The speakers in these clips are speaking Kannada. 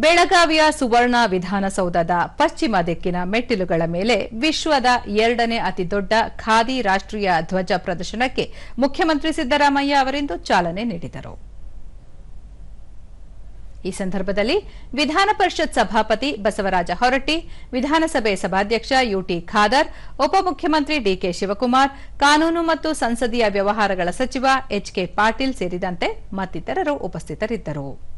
ಬೆಳಗಾವಿಯ ಸುವರ್ಣ ವಿಧಾನಸೌಧದ ಪಶ್ಚಿಮ ದಿಕ್ಕಿನ ಮೆಟ್ಟಿಲುಗಳ ಮೇಲೆ ವಿಶ್ವದ ಎರಡನೇ ಅತಿದೊಡ್ಡ ಖಾದಿ ರಾಷ್ಟ್ರೀಯ ಧ್ವಜ ಪ್ರದರ್ಶನಕ್ಕೆ ಮುಖ್ಯಮಂತ್ರಿ ಸಿದ್ದರಾಮಯ್ಯ ಅವರಿಂದು ಚಾಲನೆ ನೀಡಿದರು. ಈ ಸಂದರ್ಭದಲ್ಲಿ ವಿಧಾನ ಪರಿಷತ್ ಸಭಾಪತಿ ಬಸವರಾಜ ಹೊರಟ್ಟಿ, ವಿಧಾನಸಭೆ ಸಭಾಧ್ಯಕ್ಷ ಯುಟಿ ಖಾದರ್ ಉಪಮುಖ್ಯಮಂತ್ರಿ ಡಿಕೆ ಶಿವಕುಮಾರ್, ಕಾನೂನು ಮತ್ತು ಸಂಸದೀಯ ವ್ಯವಹಾರಗಳ ಸಚಿವ ಎಚ್ಕೆ ಪಾಟೀಲ್ ಸೇರಿದಂತೆ ಮತ್ತಿತರರು ಉಪಸ್ಥಿತರಿದ್ದರು.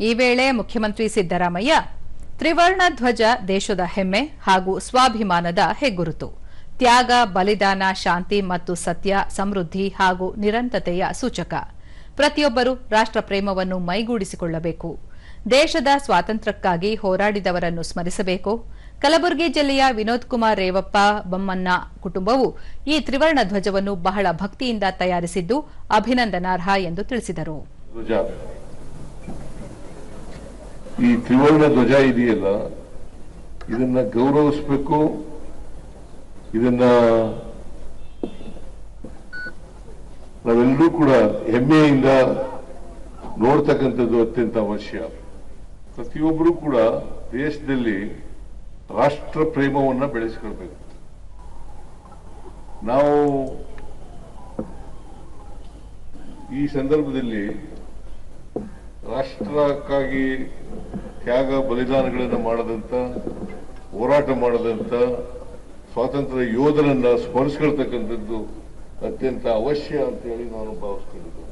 ಈ ವೇಳೆ ಮುಖ್ಯಮಂತ್ರಿ ಸಿದ್ದರಾಮಯ್ಯ, ತ್ರಿವರ್ಣ ಧ್ವಜ ದೇಶದ ಹೆಮ್ಮೆ ಹಾಗೂ ಸ್ವಾಭಿಮಾನದ ಹೆಗ್ಗುರುತು. ತ್ಯಾಗ, ಬಲಿದಾನ, ಶಾಂತಿ ಮತ್ತು ಸತ್ಯ, ಸಮೃದ್ಧಿ ಹಾಗೂ ನಿರಂತತೆಯ ಸೂಚಕ. ಪ್ರತಿಯೊಬ್ಬರೂ ರಾಷ್ಟ್ರ ಪ್ರೇಮವನ್ನು ಮೈಗೂಡಿಸಿಕೊಳ್ಳಬೇಕು. ದೇಶದ ಸ್ವಾತಂತ್ರ್ಯಕ್ಕಾಗಿ ಹೋರಾಡಿದವರನ್ನು ಸ್ಮರಿಸಬೇಕು. ಕಲಬುರಗಿ ಜಿಲ್ಲೆಯ ವಿನೋದ್ ಕುಮಾರ್ ರೇವಪ್ಪ ಬೊಮ್ಮನ್ನ ಕುಟುಂಬವು ಈ ತ್ರಿವರ್ಣ ಧ್ವಜವನ್ನು ಬಹಳ ಭಕ್ತಿಯಿಂದ ತಯಾರಿಸಿದ್ದು ಅಭಿನಂದನಾರ್ಹ ಎಂದು ತಿಳಿಸಿದರು. ಈ ತ್ರಿವರ್ಣ ಧ್ವಜ ಇದೆಯಲ್ಲ, ಇದನ್ನ ಗೌರವಿಸಬೇಕು, ಇದನ್ನ ನಾವೆಲ್ಲರೂ ಕೂಡ ಹೆಮ್ಮೆಯಿಂದ ನೋಡ್ತಕ್ಕಂಥದ್ದು ಅತ್ಯಂತ ಅವಶ್ಯ. ಪ್ರತಿಯೊಬ್ಬರೂ ಕೂಡ ದೇಶದಲ್ಲಿ ರಾಷ್ಟ್ರ ಪ್ರೇಮವನ್ನ ಬೆಳೆಸ್ಕೊಳ್ಬೇಕು. ನಾವು ಈ ಸಂದರ್ಭದಲ್ಲಿ ರಾಷ್ಟ್ರಕ್ಕಾಗಿ ತ್ಯಾಗ ಬಲಿದಾನಗಳನ್ನು ಮಾಡದಂತ, ಹೋರಾಟ ಮಾಡದಂತ, ಸ್ವಾತಂತ್ರ್ಯ ಯೋಧರನ್ನ ಸ್ಮರಿಸ್ಕೊಳ್ತಕ್ಕಂಥದ್ದು ಅತ್ಯಂತ ಅವಶ್ಯ ಅಂತ ಹೇಳಿ ನಾನು ಭಾವಿಸ್ಕೊಂಡಿದ್ದೆ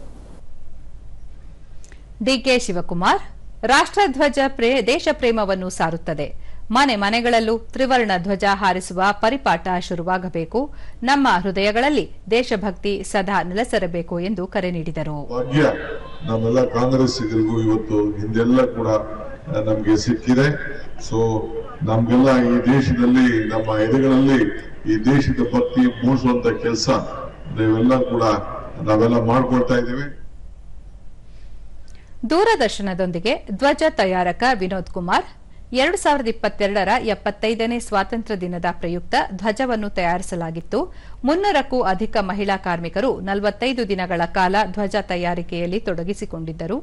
ಡಿಕೆ ಶಿವಕುಮಾರ್, ರಾಷ್ಟ್ರಧ್ವಜ ಪ್ರೇ ದೇಶ ಪ್ರೇಮವನ್ನು ಸಾರುತ್ತದೆ. ಮನೆ ಮನೆಗಳಲ್ಲೂ ತ್ರಿವರ್ಣ ಧ್ವಜ ಹಾರಿಸುವ ಪರಿಪಾಠ ಶುರುವಾಗಬೇಕು. ನಮ್ಮ ಹೃದಯಗಳಲ್ಲಿ ದೇಶಭಕ್ತಿ ಸದಾ ನೆಲೆಸರಬೇಕು ಎಂದು ಕರೆ ನೀಡಿದರು. ನಮ್ಮೆಲ್ಲ ಕಾಂಗ್ರೆಸ್ಸಿಗರಿಗೂ ಇವತ್ತು ಹಿಂದೆಲ್ಲ ಕೂಡ ನಮಗೆ ನಮ್ಗೆ ಸಿಕ್ಕಿದೆ. ಸೊ ನಮ್ಗೆಲ್ಲ ಈ ದೇಶದಲ್ಲಿ ನಮ್ಮ ಎದೆಗಳಲ್ಲಿ ಈ ದೇಶದ ಭಕ್ತಿ ಮೂಡಿಸುವಂತ ಕೆಲಸ ನೀವೆಲ್ಲ ಕೂಡ ನಾವೆಲ್ಲ ಮಾಡ್ಕೊಳ್ತಾ ಇದ್ದೇವೆ. ದೂರದರ್ಶನದೊಂದಿಗೆ ಧ್ವಜ ತಯಾರಕ ವಿನೋದ್ ಕುಮಾರ್ ಎರಡು ಸಾವಿರದ ಇಪ್ಪತ್ತೆರಡರ ಎಪ್ಪತ್ತೈದನೇ ಸ್ವಾತಂತ್ರ್ಯ ದಿನದ ಪ್ರಯುಕ್ತ ಧ್ವಜವನ್ನು ತಯಾರಿಸಲಾಗಿತ್ತು. ಮುನ್ನೂರಕ್ಕೂ ಅಧಿಕ ಮಹಿಳಾ ಕಾರ್ಮಿಕರು ನಲವತ್ತೈದು ದಿನಗಳ ಕಾಲ ಧ್ವಜ ತಯಾರಿಕೆಯಲ್ಲಿ ತೊಡಗಿಸಿಕೊಂಡಿದ್ದರು.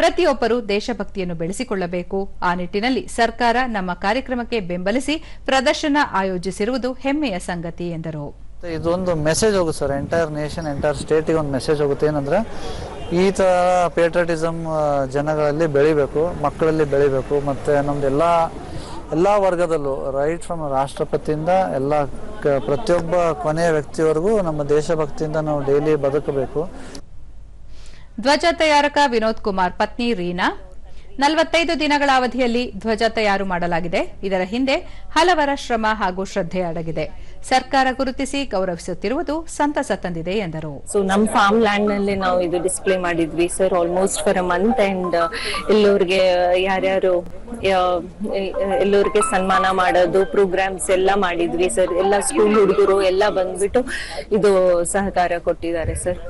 ಪ್ರತಿಯೊಬ್ಬರು ದೇಶಭಕ್ತಿಯನ್ನು ಬೆಳೆಸಿಕೊಳ್ಳಬೇಕು. ಆ ನಿಟ್ಟಿನಲ್ಲಿ ಸರ್ಕಾರ ನಮ್ಮ ಕಾರ್ಯಕ್ರಮಕ್ಕೆ ಬೆಂಬಲಿಸಿ ಪ್ರದರ್ಶನ ಆಯೋಜಿಸಿರುವುದು ಹೆಮ್ಮೆಯ ಸಂಗತಿ ಎಂದರು. ಇದೊಂದು ಮೆಸೇಜ್ ಹೋಗುತ್ತೆ ಸರ್. ಎಂಟೈರ್ ನೇಷನ್ ಎಂಟೈರ್ ಸ್ಟೇಟಿಗೆ ಒಂದು ಮೆಸೇಜ್ ಹೋಗುತ್ತೆ. ಏನಂದ್ರೆ ಈ ಥರ ಪೇಟ್ರಿಯಟಿಸಮ್ ಜನಗಳಲ್ಲಿ ಬೆಳಿಬೇಕು, ಮಕ್ಕಳಲ್ಲಿ ಬೆಳಿಬೇಕು, ಮತ್ತು ನಮ್ದು ಎಲ್ಲ ಎಲ್ಲ ವರ್ಗದಲ್ಲೂ ರೈಟ್ ಫ್ರಮ್ ರಾಷ್ಟ್ರಪತಿಯಿಂದ ಎಲ್ಲ ಕ- ಪ್ರತಿಯೊಬ್ಬ ಕೊನೆಯ ವ್ಯಕ್ತಿವರೆಗೂ ನಮ್ಮ ದೇಶಭಕ್ತಿಯಿಂದ ನಾವು ಡೈಲಿ ಬದುಕಬೇಕು. ಧ್ವಜ ತಯಾರಕ ವಿನೋದ್ ಕುಮಾರ್, ಪತ್ನಿ ರೀನಾ. ನಲವತ್ತೈದು ದಿನಗಳ ಅವಧಿಯಲ್ಲಿ ಧ್ವಜ ತಯಾರು ಮಾಡಲಾಗಿದೆ. ಇದರ ಹಿಂದೆ ಹಲವರ ಶ್ರಮ ಹಾಗೂ ಶ್ರದ್ಧೆ ಅಡಗಿದೆ. ಸರ್ಕಾರ ಗುರುತಿಸಿ ಗೌರವಿಸುತ್ತಿರುವುದು ಸಂತಸ ತಂದಿದೆ ಎಂದರು. ಸೊ ನಮ್ ಫಾರ್ಮ್ ಲ್ಯಾಂಡ್ನಲ್ಲಿ ನಾವು ಇದು ಡಿಸ್ಪ್ಲೇ ಮಾಡಿದ್ವಿ sir almost for a month and ಎಲ್ಲೋರ್ಗೆ ಯಾರ್ಯಾರು ಎಲ್ಲರಿಗೆ ಸನ್ಮಾನ ಮಾಡೋದು ಪ್ರೋಗ್ರಾಮ್ಸ್ ಎಲ್ಲ ಮಾಡಿದ್ವಿ ಸರ್ ಎಲ್ಲ ಸ್ಕೂಲ್ ಹುಡುಗರು ಎಲ್ಲ ಬಂದ್ಬಿಟ್ಟು ಇದು ಸಹಕಾರ ಕೊಟ್ಟಿದ್ದಾರೆ ಸರ್